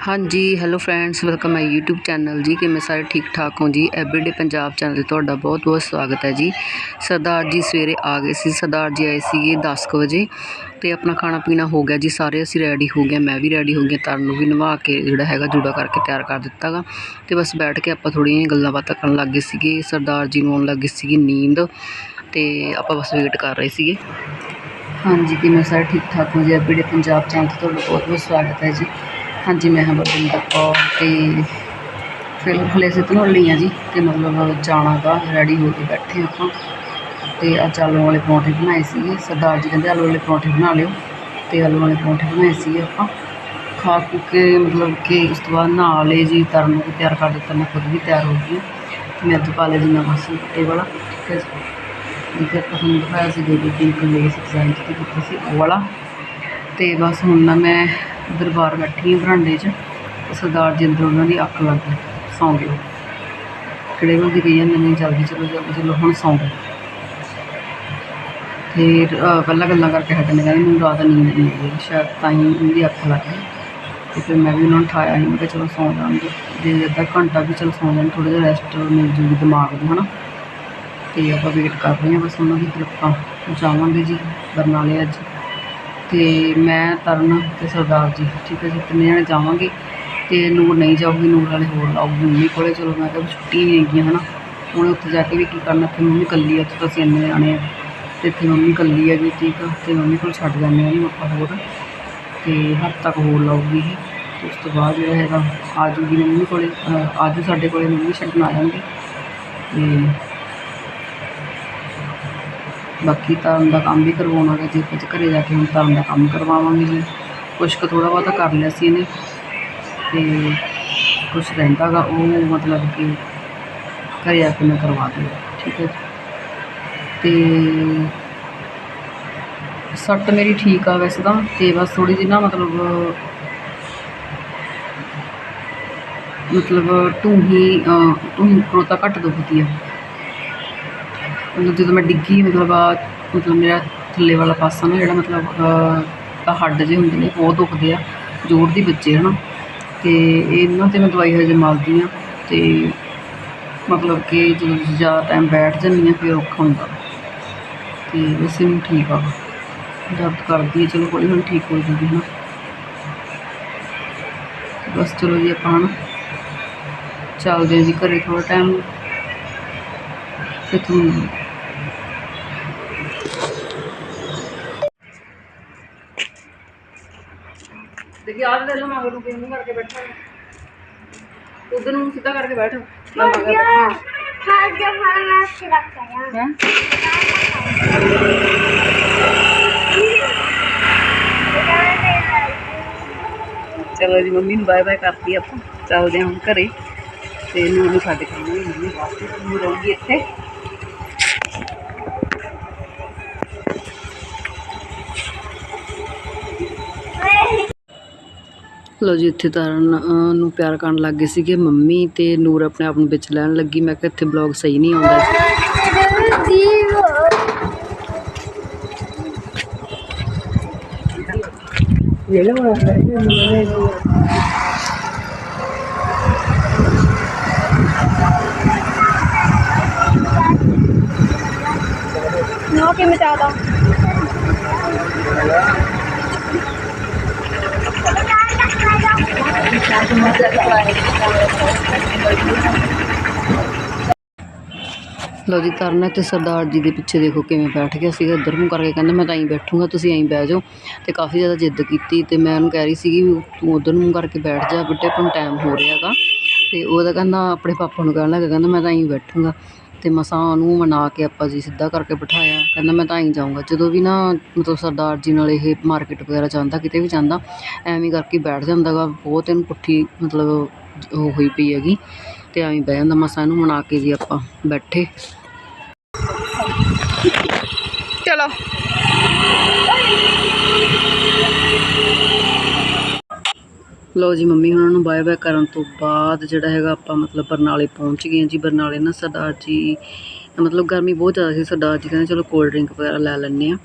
ਹਾਂਜੀ hello friends welcome my YouTube channel ਜੀ। ਕਿਵੇਂ ਸਾਰੇ ਠੀਕ ਠਾਕ ਹੋ ਜੀ? ਐਵਰੀਡੇ ਪੰਜਾਬ ਚੈਨਲ ਤੇ ਤੁਹਾਡਾ ਬਹੁਤ ਬਹੁਤ ਸਵਾਗਤ ਹੈ ਜੀ। ਸਰਦਾਰ ਜੀ ਸਵੇਰੇ ਆ ਗਏ ਸੀ। ਸਰਦਾਰ ਜੀ ਆਏ ਸੀਗੇ 10 ਕੁ ਵਜੇ ਤੇ ਆਪਣਾ ਖਾਣਾ ਪੀਣਾ ਹੋ ਗਿਆ ਜੀ। ਸਾਰੇ ਅਸੀਂ ਰੈਡੀ ਹੋ ਗਏ, ਮੈਂ ਵੀ ਰੈਡੀ ਹੋ ਗਈ, ਤਰਨ ਨੂੰ ਵੀ ਨਵਾ ਕੇ ਜਿਹੜਾ ਹੈਗਾ ਜੂੜਾ ਕਰਕੇ ਤਿਆਰ ਕਰ ਦਿੱਤਾਗਾ ਤੇ ਬਸ ਬੈਠ ਕੇ ਆਪਾਂ ਥੋੜ੍ਹੀਆਂ ਜਿਹੀਆਂ ਗੱਲਾਂ ਬਾਤਾਂ ਕਰਨ ਲੱਗ ਗਏ ਸੀਗੇ। ਸਰਦਾਰ ਜੀ ਨੂੰ ਆਉਣ ਲੱਗ ਗਈ ਸੀਗੀ ਨੀਂਦ ਤੇ ਆਪਾਂ ਬਸ ਵੇਟ ਕਰ ਰਹੇ ਸੀਗੇ। ਹਾਂਜੀ, ਕਿਵੇਂ ਸਾਰੇ ਠੀਕ ਠਾਕ ਹੋ ਜੀ? ਐਵਰੀਡੇ ਪੰਜਾਬ ਚੈਨਲ ਤੇ ਤੁਹਾਡਾ ਬਹੁਤ ਬਹੁਤ ਸਵਾਗਤ ਹੈ ਜੀ। ਹਾਂਜੀ, ਮੈਂ ਹਾਂ ਬਲਵਿੰਦਰ ਕੌਰ ਤੇ ਫਿਰ ਹਲੇ ਅਸੀਂ ਧਨੌਲੀ ਜੀ ਤੇ ਮਤਲਬ ਜਾਣਾ ਗਾ ਰੈਡੀ ਹੋ ਕੇ ਬੈਠੇ ਆਪਾਂ ਤੇ ਅੱਜ ਆਲੂ ਵਾਲੇ ਪਰੌਂਠੇ ਬਣਾਏ ਸੀਗੇ। ਸਰਦਾਰ ਜੀ ਕਹਿੰਦੇ ਆਲੂ ਵਾਲੇ ਪਰੌਂਠੇ ਬਣਾ ਲਿਓ ਤੇ ਆਲੂ ਵਾਲੇ ਪਰੌਂਠੇ ਬਣਾਏ ਸੀਗੇ ਆਪਾਂ। ਖਾ ਖੂ ਕੇ ਮਤਲਬ ਕਿ ਉਸ ਤੋਂ ਬਾਅਦ ਨਾਲ ਲਏ ਜੀ ਤਰਨ ਨੂੰ ਤਿਆਰ ਕਰ ਦਿੱਤਾ, ਮੈਂ ਖੁਦ ਵੀ ਤਿਆਰ ਹੋ ਗਈ ਹਾਂ। ਮੈਂ ਅੱਜ ਪਾ ਲਿਆ ਜੀ ਨਵਾਂ ਸੂਟ ਵਾਲਾ। ਠੀਕ ਹੈ ਜੀ ਇੱਕ ਆਪਾਂ ਤੁਹਾਨੂੰ ਦਿਖਾਇਆ ਸੀ ਬੇਬੀ ਪਿੰਕ ਲੇਸ ਡਿਜ਼ਾਈਨ ਤੇ ਕੀਤਾ ਸੀ ਉਹ ਵਾਲਾ। ਤੇ ਬਸ ਹੁਣ ਨਾ ਮੈਂ ਦਰਬਾਰ ਬੈਠੀ ਹਾਂ ਬਰਾਂਡੇ 'ਚ। ਤੇ ਸਰਦਾਰ ਜੀ ਅੰਦਰ ਉਹਨਾਂ ਦੀ ਅੱਖ ਲੱਗ ਗਈ, ਸੌਂ ਗਏ ਕਿਹੜੇ ਵੱਲ ਦੀ ਗਈ ਜਾਂਦੇ ਨੇ ਜਲਦੀ ਚਲੋ ਜਲਦੀ ਚਲੋ, ਹੁਣ ਸੌਂ ਗਏ ਫਿਰ ਪਹਿਲਾਂ ਗੱਲਾਂ ਕਰਕੇ ਹਟਣੇ ਕਹਿੰਦੇ ਮੈਨੂੰ ਰਾਤ ਨੀਂਦ ਨਹੀਂ ਆਈ, ਸ਼ਾਇਦ ਤਾਂ ਹੀ ਉਹਦੀ ਅੱਖ ਲੱਗ ਗਈ। ਤੇ ਫਿਰ ਮੈਂ ਵੀ ਉਹਨਾਂ ਨੂੰ ਉਠਾਇਆ ਸੀ, ਮੈਂ ਕਿਹਾ ਚਲੋ ਸੌਂ ਜਾਣਗੇ ਜੇ ਅੱਧਾ ਘੰਟਾ ਵੀ ਚਲੋ ਸੌਂ ਜਾਣ, ਥੋੜ੍ਹਾ ਜਿਹਾ ਰੈਸਟ ਮਿਲ ਜੂਗੀ ਦਿਮਾਗ ਨੂੰ, ਹਨਾ। ਤੇ ਆਪਾਂ ਵੇਟ ਕਰ ਰਹੇ ਹਾਂ, ਬਸ ਉਹਨਾਂ ਦੀ ਫਿਰ ਆਪਾਂ ਜਾਵਾਂਗੇ ਜੀ, ਬਰਨਾਲੇ ਅੱਜ। ਅਤੇ ਮੈਂ ਤਰਨ ਅਤੇ ਸਰਦਾਰ ਜੀ, ਠੀਕ ਹੈ ਜੀ ਤਿੰਨੇ ਜਣੇ ਜਾਵਾਂਗੇ ਅਤੇ ਨੂਰ ਨਹੀਂ ਜਾਊਗੀ, ਨੂਰ ਵਾਲੇ ਹੋਰ ਲਾਊਗੀ ਮੰਮੀ ਕੋਲੇ, ਚਲੋ ਮੈਂ ਕਿਹਾ ਵੀ ਛੁੱਟੀ ਨਹੀਂ ਹੈਗੀ ਨਾ ਹੁਣ ਉੱਥੇ ਜਾ ਕੇ ਵੀ ਕੀ ਕਰਨਾ ਇੱਥੇ ਮੰਮੀ ਇਕੱਲੀ ਆ, ਉੱਥੇ ਅਸੀਂ ਇੰਨੇ ਜਾਣੇ ਆ। ਅਤੇ ਇੱਥੇ ਮੰਮੀ ਇਕੱਲੀ ਹੈਗੀ, ਠੀਕ ਆ ਅਤੇ ਮੰਮੀ ਕੋਲ ਛੱਡ ਜਾਂਦੇ ਆ ਜੀ ਆਪਾਂ ਹੋਰ। ਅਤੇ ਹੱਦ ਤੱਕ ਹੋਰ ਲਾਊਗੀ ਇਹ। ਤੇ ਉਸ ਤੋਂ ਬਾਅਦ ਜਿਹੜਾ ਹੈਗਾ ਆ ਜੂਗੀ ਮੰਮੀ ਕੋਲੇ, ਅਹ ਅੱਜ ਸਾਡੇ ਕੋਲੇ, ਮੰਮੀ ਛੱਡਣ ਆ ਜਾਣਗੇ। ਅਤੇ ਬਾਕੀ ਤਰਨ ਦਾ ਕੰਮ ਵੀ ਕਰਵਾਉਣਾ ਗਾ ਜੇ ਕੁਝ ਘਰੇ ਜਾ ਕੇ ਹੁਣ ਤਰਨ ਦਾ ਕੰਮ ਕਰਵਾਵਾਂਗੇ ਜੀ। ਕੁਛ ਕੁ ਥੋੜ੍ਹਾ ਬਹੁਤਾ ਕਰ ਲਿਆ ਸੀ ਇਹਨੇ। ਅਤੇ ਕੁਛ ਰਹਿੰਦਾ ਗਾ ਉਹ ਮਤਲਬ ਕਿ ਘਰੇ ਆ ਕੇ ਮੈਂ ਕਰਵਾ ਦੂੰਗਾ ਠੀਕ ਹੈ ਜੀ। ਤੇ ਸੱਟ ਮੇਰੀ ਠੀਕ ਆ ਵੈਸੇ ਤਾਂ ਤੇ ਬਸ ਥੋੜ੍ਹੀ ਜਿਹੀ ਨਾ ਮਤਲਬ ਮਤਲਬ ਢੂਹੀ ਅਹ, ਢੂਹੀ ਉੱਪਰੋਂ ਤਾਂ ਘੱਟ ਦੁਖਦੀ ਆ। ਮਤਲਬ ਜਦੋਂ ਮੈਂ ਡਿੱਗੀ, ਮਤਲਬ ਆ ਮਤਲਬ ਮੇਰਾ ਥੱਲੇ ਵਾਲਾ ਪਾਸਾ ਨਾ ਜਿਹੜਾ ਮਤਲਬ ਹੱਡ ਜਿਹੇ ਹੁੰਦੇ ਨੇ ਬਹੁਤ ਦੁਖਦੇ ਆ ਜੋੜ ਦੀ ਬੱਚੇ ਹਨਾ। ਅਤੇ ਇਹਨਾਂ ਤੇ ਮੈਂ ਦਵਾਈ ਹਜੇ ਮਲਦੀ ਹਾਂ ਅਤੇ ਮਤਲਬ ਕਿ ਜਦੋਂ ਜ਼ਿਆਦਾ ਟਾਈਮ ਬੈਠ ਜਾਂਦੀ ਹਾਂ ਫਿਰ ਔਖਾ ਹੁੰਦਾ। ਅਤੇ ਵੈਸੇ ਹੁਣ ਠੀਕ ਆ। ਦਰਦ ਕਰਦੀ ਹੈ ਚਲੋ ਹੌਲੀ ਹੌਲੀ ਠੀਕ ਹੋ ਜੂਗੀ ਨਾ ਬਸ ਚਲੋ ਜੀ ਆਪਾਂ ਹੁਣ ਚੱਲਦੇ ਹਾਂ ਜੀ ਘਰੇ ਥੋੜ੍ਹਾ ਟਾਈਮ ਤੇ ਤੁਹਾਨੂੰ ਦੇਖੀ ਆਹ ਦੇ ਲੋ ਮੈਂ ਉਹਨੂੰ ਕਿਉਂ ਕਰਕੇ ਬੈਠਾ ਉਧਰ ਨੂੰ ਸਿੱਧਾ ਕਰਕੇ ਬੈਠ। ਮੈਂ ਮਗਰ ਬੈਠਾ ਹੈ? ਚਲੋ ਜੀ ਮੰਮੀ ਨੂੰ ਬਾਏ ਬਾਏ ਕਰਤੀ ਆਪਾਂ। ਚੱਲਦੇ ਹਾਂ ਹੁਣ ਘਰੇ। ਤੇ ਨੂੰ ਨੂੰ ਛੱਡ ਕੇ ਆਉਣੀ। ਮੰਮੀ ਵਾਪਸ ਨੂੰ ਰਹੂਗੀ ਇੱਥੇ। ਲੋ ਜੀ ਇੱਥੇ ਤਰਨ ਅਹ, ਨੂੰ ਪਿਆਰ ਕਰਨ ਲੱਗ ਗਏ ਸੀਗੇ ਮੰਮੀ ਤੇ ਨੂਰ ਆਪਣੇ ਆਪ ਨੂੰ ਵਿੱਚ ਲੈਣ ਲੱਗੀ। ਮੈਂ ਕਿਹਾ ਇੱਥੇ ਬਲੌਗ ਸਹੀ ਨਹੀਂ ਆਉਂਦਾ ਨਾ ਕਿ ਮਚਾਦਾ ਲਓ ਜੀ, ਤਰਨਾ ਤੇ ਸਰਦਾਰ ਜੀ ਦੇ ਪਿੱਛੇ ਦੇਖੋ ਕਿਵੇਂ ਬੈਠ ਗਿਆ ਸੀਗਾ, ਇੱਧਰ ਨੂੰ ਕਰਕੇ ਕਹਿੰਦਾ, ਮੈਂ ਤਾਂ ਹੀ ਬੈਠੂੰਗਾ, ਤੁਸੀਂ ਐਂ ਬਹਿ ਜਾਓ। ਤੇ ਕਾਫੀ ਜ਼ਿਆਦਾ ਜਿੱਦ ਕੀਤੀ ਤੇ ਮੈਂ ਉਹਨੂੰ ਕਹਿ ਰਹੀ ਸੀਗੀ ਵੀ ਤੂੰ ਉਧਰ ਨੂੰ ਕਰਕੇ ਬੈਠ ਜਾ, ਬੇਟੇ, ਆਪਾਂ ਨੂੰ ਟਾਈਮ ਹੋ ਰਿਹਾ ਹੈਗਾ। ਤੇ ਉਹਦਾ ਕਹਿੰਦਾ, ਆਪਣੇ ਪਾਪਾ ਨੂੰ ਕਹਿਣ ਲੱਗਾ, ਕਹਿੰਦਾ, ਮੈਂ ਤਾਂ ਐਂ ਬੈਠੂੰਗਾ। ਅਤੇ ਮਸਾਂ ਉਹਨੂੰ ਮਨਾ ਕੇ ਆਪਾਂ ਜੀ ਸਿੱਧਾ ਕਰਕੇ ਬਿਠਾਇਆ। ਕਹਿੰਦਾ ਮੈਂ ਤਾਂ ਐਂ ਜਾਊਂਗਾ। ਜਦੋਂ ਵੀ ਨਾ ਮਤਲਬ ਸਰਦਾਰ ਜੀ ਨਾਲ ਇਹ ਮਾਰਕੀਟ ਵਗੈਰਾ ਜਾਂਦਾ, ਕਿਤੇ ਵੀ ਜਾਂਦਾ, ਐਵੇਂ ਕਰਕੇ ਬੈਠ ਜਾਂਦਾ ਗਾ। ਬਹੁਤ ਇਹਨੂੰ ਪੁੱਠੀ ਮਤਲਬ ਉਹ ਹੋਈ ਪਈ ਹੈਗੀ ਅਤੇ ਐਵੇਂ ਬਹਿ ਜਾਂਦਾ ਮਸਾਂ ਇਹਨੂੰ ਮਨਾ ਕੇ ਜੀ ਆਪਾਂ ਬੈਠੇ। ਚਲੋ। ਲਓ ਜੀ, ਮੰਮੀ ਉਹਨਾਂ ਨੂੰ ਬਾਏ ਬਾਏ ਕਰਨ ਤੋਂ ਬਾਅਦ ਜਿਹੜਾ ਹੈਗਾ ਆਪਾਂ ਮਤਲਬ ਬਰਨਾਲੇ ਪਹੁੰਚ ਗਏ ਹਾਂ ਜੀ। ਬਰਨਾਲੇ ਨਾ ਸਰਦਾਰ ਜੀ, ਮਤਲਬ ਗਰਮੀ ਬਹੁਤ ਜ਼ਿਆਦਾ ਸੀ। ਸਰਦਾਰ ਜੀ ਕਹਿੰਦੇ ਚਲੋ ਕੋਲਡ ਡਰਿੰਕ ਵਗੈਰਾ ਲੈ ਲੈਂਦੇ ਆ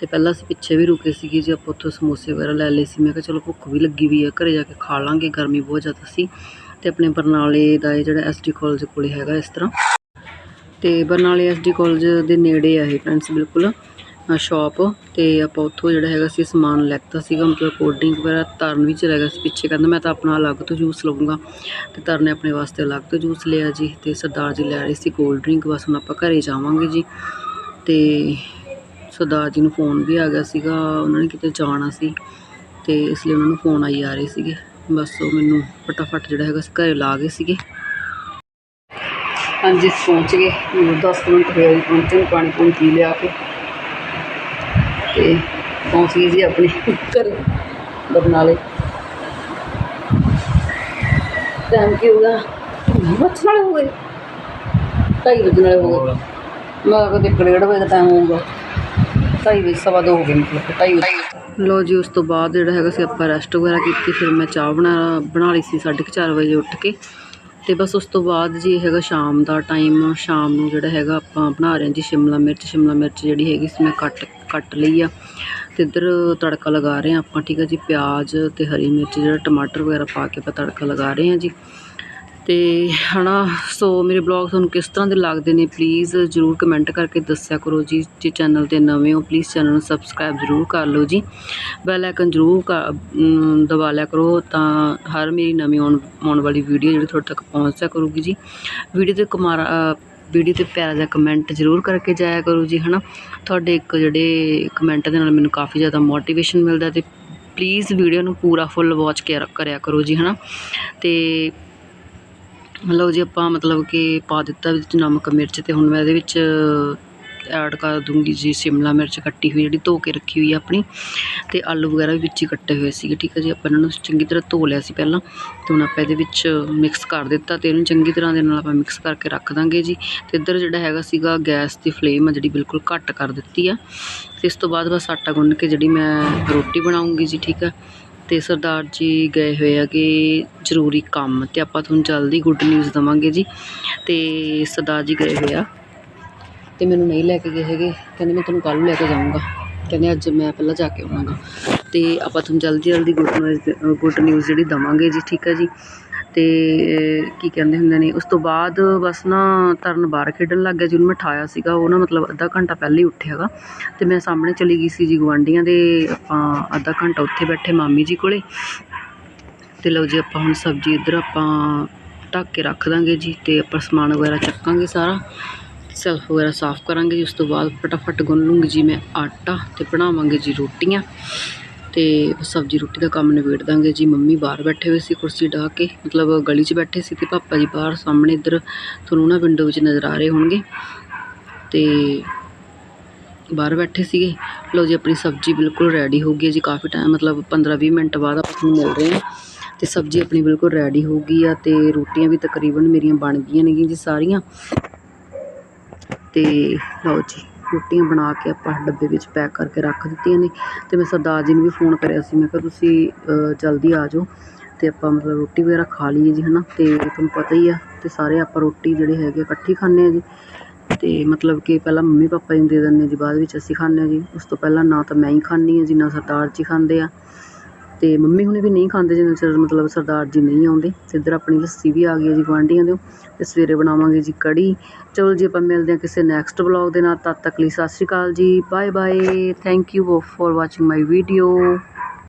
ਤੇ ਪਹਿਲਾਂ ਅਸੀਂ ਪਿੱਛੇ ਵੀ ਰੁਕੇ ਸੀਗੇ ਜੀ, ਆਪਾਂ ਉੱਥੋਂ ਸਮੋਸੇ ਵਗੈਰਾ ਲੈ ਲਏ ਸੀ। ਮੈਂ ਕਿਹਾ ਚਲੋ ਭੁੱਖ ਵੀ ਲੱਗੀ ਵੀ ਆ, ਘਰੇ ਜਾ ਕੇ ਖਾ ਲਾਂਗੇ, ਗਰਮੀ ਬਹੁਤ ਜ਼ਿਆਦਾ ਸੀ। ਤੇ ਆਪਣੇ ਬਰਨਾਲੇ ਦਾ ਇਹ ਜਿਹੜਾ ਐਸਡੀ ਕਾਲਜ ਕੋਲੇ ਹੈਗਾ ਇਸ ਤਰ੍ਹਾਂ। ਤੇ ਬਰਨਾਲੇ ਐਸਡੀ ਕਾਲਜ ਦੇ ਨੇੜੇ ਆ ਇਹ ਫਰੈਂਡਸ ਬਿਲਕੁਲ। ਸ਼ਾਪ ਤੇ ਆਪਾਂ ਉੱਥੋਂ ਜਿਹੜਾ ਹੈਗਾ ਸੀ ਸਮਾਨ ਲੈਤਾ ਸੀਗਾ ਮਤਲਬ ਕੋਲਡ ਡਰਿੰਕ ਵਗੈਰਾ ਤਰਨ ਵੀ ਚਲਾ ਗਿਆ ਸੀ ਪਿੱਛੇ ਕਹਿੰਦਾ ਮੈਂ ਤਾਂ ਆਪਣਾ ਅਲੱਗ ਤੋਂ ਜੂਸ ਲਵਾਂਗਾ ਤੇ ਤਰਨ ਨੇ ਆਪਣੇ ਵਾਸਤੇ ਅਲੱਗ ਤੋਂ ਜੂਸ ਲਿਆ ਜੀ ਤੇ ਸਰਦਾਰ ਜੀ ਲੈ ਰਹੇ ਸੀ ਕੋਲਡ ਡਰਿੰਕ ਬਸ ਹੁਣ ਆਪਾਂ ਘਰੇ ਜਾਵਾਂਗੇ ਜੀ। ਤੇ ਸਰਦਾਰ ਜੀ ਨੂੰ ਫੋਨ ਵੀ ਆ ਗਿਆ ਸੀਗਾ ਉਹਨਾਂ ਨੇ ਕਿਤੇ ਜਾਣਾ ਸੀ ਤੇ ਇਸ ਲਈ ਉਹਨਾਂ ਨੂੰ ਫੋਨ ਆਈ ਆ ਰਹੇ ਸੀਗੇ। ਬਸ ਉਹ ਮੈਨੂੰ ਫਟਾਫਟ ਜਿਹੜਾ ਹੈਗਾ ਸੀ ਘਰੇ ਲਾ ਗਏ ਸੀਗੇ। ਹਾਂਜੀ ਪਹੁੰਚ ਗਏ। ਮੈਨੂੰ 10 ਮਿੰਟ ਹੋਏ ਪਹੁੰਚਣ ਨੂੰ, ਪਾਣੀ ਪੂਣੀ ਪੀ ਲਿਆ ਕੇ। ਤੇ ਪਹੁੰਚ ਜੀ ਆਪਣੇ ਘਰੇ ਬਰਨਾਲੇ। ਟਾਈਮ ਕੀ ਹੋਗਾ ਬੱਚ ਨਾਲੇ ਹੋ ਗਏ। ਢਾਈ ਵਜੇ ਨਾਲੇ ਹੋ ਗਏ। ਮੈਂ ਕਦੇ ਡੇਢ ਵਜੇ ਦਾ ਟਾਈਮ ਹੋਊਗਾ। ਢਾਈ ਵਜੇ ਸਵਾ ਦੋ ਹੋ ਗਏ ਮਤਲਬ ਢਾਈ ਵਜੇ। ਲੋ ਜੀ ਉਸ ਤੋਂ ਬਾਅਦ ਜਿਹੜਾ ਹੈਗਾ ਸੀ ਆਪਾਂ ਰੈਸਟ ਵਗੈਰਾ ਕੀਤੀ ਫਿਰ ਮੈਂ ਚਾਹ ਬਣਾ ਬਣਾ ਲਈ ਸੀ 4:30 ਵਜੇ ਉੱਠ ਕੇ। ਤੇ ਬਸ ਉਸ ਤੋਂ ਬਾਅਦ ਜੀ ਹੈਗਾ ਸ਼ਾਮ ਦਾ ਟਾਈਮ ਸ਼ਾਮ ਨੂੰ ਜਿਹੜਾ ਹੈਗਾ ਆਪਾਂ ਬਣਾ ਰਹੇ ਹਾਂ ਜੀ ਸ਼ਿਮਲਾ ਮਿਰਚ ਸ਼ਿਮਲਾ ਮਿਰਚ ਜਿਹੜੀ ਹੈਗੀ ਸੀ ਮੈਂ ਕੱਟ ਕੱਟ ਲਈ ਆ ਤੇ ਇੱਧਰ ਤੜਕਾ ਲਗਾ ਰਹੇ ਹਾਂ ਆਪਾਂ, ਠੀਕ ਆ ਜੀ, ਪਿਆਜ਼ ਤੇ ਹਰੀ ਮਿਰਚ, ਜਿਹੜਾ ਟਮਾਟਰ ਵਗੈਰਾ ਪਾ ਕੇ ਆਪਾਂ ਤੜਕਾ ਲਗਾ ਰਹੇ ਹਾਂ ਜੀ। ਤੇ ਹਨਾ, ਸੋ ਮੇਰੇ ਬਲੌਗ ਤੁਹਾਨੂੰ ਕਿਸ ਤਰ੍ਹਾਂ ਦੇ ਲੱਗਦੇ ਨੇ ਪਲੀਜ਼ ਜਰੂਰ ਕਮੈਂਟ ਕਰਕੇ ਦੱਸਿਆ ਕਰੋ ਜੀ, ਜੇ ਚੈਨਲ ਤੇ ਨਵੇਂ ਹੋ ਪਲੀਜ਼ ਚੈਨਲ ਨੂੰ ਸਬਸਕ੍ਰਾਈਬ ਜਰੂਰ ਕਰ ਲਓ ਜੀ। ਬੈਲ ਆਈਕਨ ਜਰੂਰ ਕ- ਦਬਾ ਲਿਆ ਕਰੋ ਤਾਂ ਹਰ ਮੇਰੀ ਨਵੀਂ ਆਉਣ ਆਉਣ ਵਾਲੀ ਵੀਡੀਓ ਜਿਹੜੀ ਤੁਹਾਡੇ ਤੱਕ ਪਹੁੰਚਿਆ ਕਰੂਗੀ ਜੀ। ਵੀਡੀਓ ਤੇ ਕੁਮਾਰਾ ਵੀਡੀਓ ਤੇ ਪਿਆਰਾ ਜਿਹਾ ਕਮੈਂਟ ਜਰੂਰ ਕਰਕੇ ਜਾਇਆ ਕਰੋ ਜੀ, ਹਨਾ। ਤੁਹਾਡੇ ਇੱਕ ਜਿਹੜੇ ਕਮੈਂਟ ਦੇ ਨਾਲ ਮੈਨੂੰ ਕਾਫੀ ਜ਼ਿਆਦਾ ਮੋਟੀਵੇਸ਼ਨ ਮਿਲਦਾ ਤੇ ਪਲੀਜ਼ ਵੀਡੀਓ ਨੂੰ ਪੂਰਾ ਫੁੱਲ ਵਾਚ ਕਰਿਆ ਕਰੋ ਜੀ, ਹਨਾ। ਤੇ ਲਓ ਜੀ ਆਪਾਂ ਮਤਲਬ ਕਿ ਪਾ ਦਿੱਤਾ ਵਿੱਚ ਨਮਕ, ਮਿਰਚ ਅਤੇ ਹੁਣ ਮੈਂ ਇਹਦੇ ਵਿੱਚ ਐਡ ਕਰ ਦੂੰਗੀ ਜੀ ਸ਼ਿਮਲਾ ਮਿਰਚ ਕੱਟੀ ਹੋਈ ਜਿਹੜੀ ਧੋ ਕੇ ਰੱਖੀ ਹੋਈ ਆ ਆਪਣੀ ਅਤੇ ਆਲੂ ਵਗੈਰਾ ਵੀ ਵਿੱਚ ਹੀ ਕੱਟੇ ਹੋਏ ਸੀਗੇ, ਠੀਕ ਹੈ ਜੀ। ਆਪਾਂ ਇਹਨਾਂ ਨੂੰ ਚੰਗੀ ਤਰ੍ਹਾਂ ਧੋ ਲਿਆ ਸੀ ਪਹਿਲਾਂ ਅਤੇ ਹੁਣ ਆਪਾਂ ਇਹਦੇ ਵਿੱਚ ਮਿਕਸ ਕਰ ਦਿੱਤਾ ਅਤੇ ਇਹਨੂੰ ਚੰਗੀ ਤਰ੍ਹਾਂ ਦੇ ਨਾਲ ਆਪਾਂ ਮਿਕਸ ਕਰਕੇ ਰੱਖ ਦਾਂਗੇ ਜੀ। ਅਤੇ ਇੱਧਰ ਜਿਹੜਾ ਹੈਗਾ ਸੀਗਾ ਗੈਸ ਦੀ ਫਲੇਮ ਆ ਜਿਹੜੀ ਬਿਲਕੁਲ ਘੱਟ ਕਰ ਦਿੱਤੀ ਆ। ਅਤੇ ਇਸ ਤੋਂ ਬਾਅਦ ਬਸ ਆਟਾ ਗੁੰਨ ਕੇ ਜਿਹੜੀ ਮੈਂ ਰੋਟੀ ਬਣਾਉਂਗੀ ਜੀ, ਠੀਕ ਹੈ ਤੇ ਸਰਦਾਰ ਜੀ ਗਏ ਹੋਏ ਹੈਗੇ ਜ਼ਰੂਰੀ ਕੰਮ ਤੇ ਆਪਾਂ ਤੁਹਾਨੂੰ ਜਲਦੀ ਗੁੱਡ ਨਿਊਜ਼ ਦਵਾਂਗੇ ਜੀ। ਤੇ ਸਰਦਾਰ ਜੀ ਗਏ ਹੋਏ ਆ। ਤੇ ਮੈਨੂੰ ਨਹੀਂ ਲੈ ਕੇ ਗਏ ਹੈਗੇ। ਕਹਿੰਦੇ ਮੈਂ ਤੁਹਾਨੂੰ ਕੱਲ੍ਹ ਨੂੰ ਲੈ ਕੇ ਜਾਊਂਗਾ। ਕਹਿੰਦੇ ਅੱਜ ਮੈਂ ਪਹਿਲਾਂ ਜਾ ਕੇ ਆਵਾਂਗਾ ਤੇ ਆਪਾਂ ਤੁਹਾਨੂੰ ਜਲਦੀ ਜਲਦੀ ਗੁੱਡ ਨਿਊਜ਼ ਗੁੱਡ ਨਿਊਜ਼ ਜਿਹੜੀ ਦਵਾਂਗੇ ਜੀ, ਠੀਕ ਹੈ ਜੀ। ਅਤੇ ਕੀ ਕਹਿੰਦੇ ਹੁੰਦੇ ਨੇ, ਉਸ ਤੋਂ ਬਾਅਦ ਬਸ ਨਾ ਤਰਨ ਬਾਹਰ ਖੇਡਣ ਲੱਗ ਗਿਆ, ਜਿਹਨੂੰ ਮੈਂ ਠਾਇਆ ਸੀਗਾ, ਉਹ ਨਾ ਮਤਲਬ ਅੱਧਾ ਘੰਟਾ ਪਹਿਲਾਂ ਹੀ ਉੱਠਿਆ ਗਾ। ਅਤੇ ਮੈਂ ਸਾਹਮਣੇ ਚਲੀ ਗਈ ਸੀ ਜੀ ਗੁਆਂਢੀਆਂ ਦੇ, ਆਪਾਂ ਅੱਧਾ ਘੰਟਾ ਉੱਥੇ ਬੈਠੇ ਮਾਮੀ ਜੀ ਕੋਲ। ਤੇ ਲਓ ਜੀ, ਆਪਾਂ ਹੁਣ ਸਬਜ਼ੀ ਇੱਧਰ ਆਪਾਂ ਢੱਕ ਕੇ ਰੱਖ ਦਾਂਗੇ ਜੀ ਅਤੇ ਆਪਾਂ ਸਮਾਨ ਵਗੈਰਾ ਚੱਕਾਂਗੇ ਸਾਰਾ। ਸੈਲਫ ਵਗੈਰਾ ਸਾਫ਼ ਕਰਾਂਗੇ ਜੀ, ਉਸ ਤੋਂ ਬਾਅਦ ਫਟਾਫਟ ਗੁੰਨ ਲੂੰਗੀ ਜੀ ਮੈਂ ਆਟਾ ਅਤੇ ਬਣਾਵਾਂਗੇ ਜੀ ਰੋਟੀਆਂ। ਤੇ ਸਬਜ਼ੀ ਰੋਟੀ ਦਾ ਕੰਮ ਨਿਬੇੜ ਦਾਂਗੇ। ਜੀ, ਮੰਮੀ ਬਾਹਰ ਬੈਠੇ ਹੋਏ ਸੀ ਕੁਰਸੀ ਢਾ ਕੇ। ਮਤਲਬ ਗਲੀ 'ਚ ਬੈਠੇ ਸੀ ਤੇ ਪਾਪਾ ਜੀ ਬਾਹਰ ਸਾਹਮਣੇ ਇੱਧਰ ਤੁਹਾਨੂੰ ਨਾ ਵਿੰਡੋ ਵਿੱਚ ਨਜ਼ਰ ਆ ਰਹੇ ਹੋਣਗੇ। ਤੇ ਬਾਹਰ ਬੈਠੇ ਸੀਗੇ। ਲਓ ਜੀ, ਆਪਣੀ ਸਬਜ਼ੀ ਬਿਲਕੁਲ ਰੈਡੀ ਹੋ ਗਈ ਹੈ ਜੀ। ਕਾਫੀ ਟਾਈਮ ਮਤਲਬ 15-20 ਮਿੰਟ ਬਾਅਦ ਆਪਾਂ ਤੁਹਾਨੂੰ ਮਿਲ ਰਹੇ ਹਾਂ। ਤੇ ਸਬਜ਼ੀ ਆਪਣੀ ਬਿਲਕੁਲ ਰੈਡੀ ਹੋ ਗਈ ਆ ਤੇ ਰੋਟੀਆਂ ਵੀ ਤਕਰੀਬਨ ਮੇਰੀਆਂ ਬਣ ਗਈਆਂ ਨੇਗੀਆਂ ਜੀ ਸਾਰੀਆਂ। ਤੇ ਲਓ ਜੀ। ਰੋਟੀਆਂ ਬਣਾ ਕੇ ਆਪਾਂ ਡੱਬੇ ਵਿੱਚ ਪੈਕ ਕਰਕੇ ਰੱਖ ਦਿੱਤੀਆਂ ਨੇ ਅਤੇ ਮੈਂ ਸਰਦਾਰ ਜੀ ਨੂੰ ਵੀ ਫੋਨ ਕਰਿਆ ਸੀ, ਮੈਂ ਕਿਹਾ ਤੁਸੀਂ ਜਲਦੀ ਆ ਜਾਓ ਅਤੇ ਆਪਾਂ ਮਤਲਬ ਰੋਟੀ ਵਗੈਰਾ ਖਾ ਲਈਏ ਜੀ ਹੈ ਨਾ ਅਤੇ ਤੁਹਾਨੂੰ ਪਤਾ ਹੀ ਆ ਅਤੇ ਸਾਰੇ ਆਪਾਂ ਰੋਟੀ ਜਿਹੜੇ ਹੈਗੇ ਇਕੱਠੀ ਖਾਂਦੇ ਹਾਂ ਜੀ। ਅਤੇ ਮਤਲਬ ਕਿ ਪਹਿਲਾਂ ਮੰਮੀ ਪਾਪਾ ਜੀ ਨੂੰ ਦੇ ਦਿੰਦੇ ਜੀ, ਬਾਅਦ ਵਿੱਚ ਅਸੀਂ ਖਾਂਦੇ ਹਾਂ ਜੀ। ਉਸ ਤੋਂ ਪਹਿਲਾਂ ਨਾ ਤਾਂ ਮੈਂ ਹੀ ਖਾਂਦੀ ਹਾਂ ਜੀ, ਨਾ ਸਰਦਾਰ ਜੀ ਖਾਂਦੇ ਆ। ਤੇ ਮੰਮੀ ਹੁਣੇ ਵੀ ਨਹੀਂ ਖਾਂਦੇ ਜਿੰਨਾ ਚਿਰ ਮਤਲਬ ਸਰਦਾਰ ਜੀ ਨਹੀਂ ਆਉਂਦੇ। ਤੇ ਇੱਧਰ ਆਪਣੀ ਲੱਸੀ ਵੀ ਆ ਗਈ ਹੈ ਜੀ ਗੁਆਂਢੀਆਂ ਦੇ। ਤੇ ਸਵੇਰੇ ਬਣਾਵਾਂਗੇ ਜੀ ਕੜੀ। ਚਲੋ ਜੀ ਆਪਾਂ ਮਿਲਦੇ ਹਾਂ ਕਿਸੇ ਨੈਕਸਟ ਵਲੌਗ ਦੇ ਨਾਲ। ਤਦ ਤੱਕ ਲਈ ਸਤਿ ਸ਼੍ਰੀ ਅਕਾਲ ਜੀ। Bye bye thank you for watching my video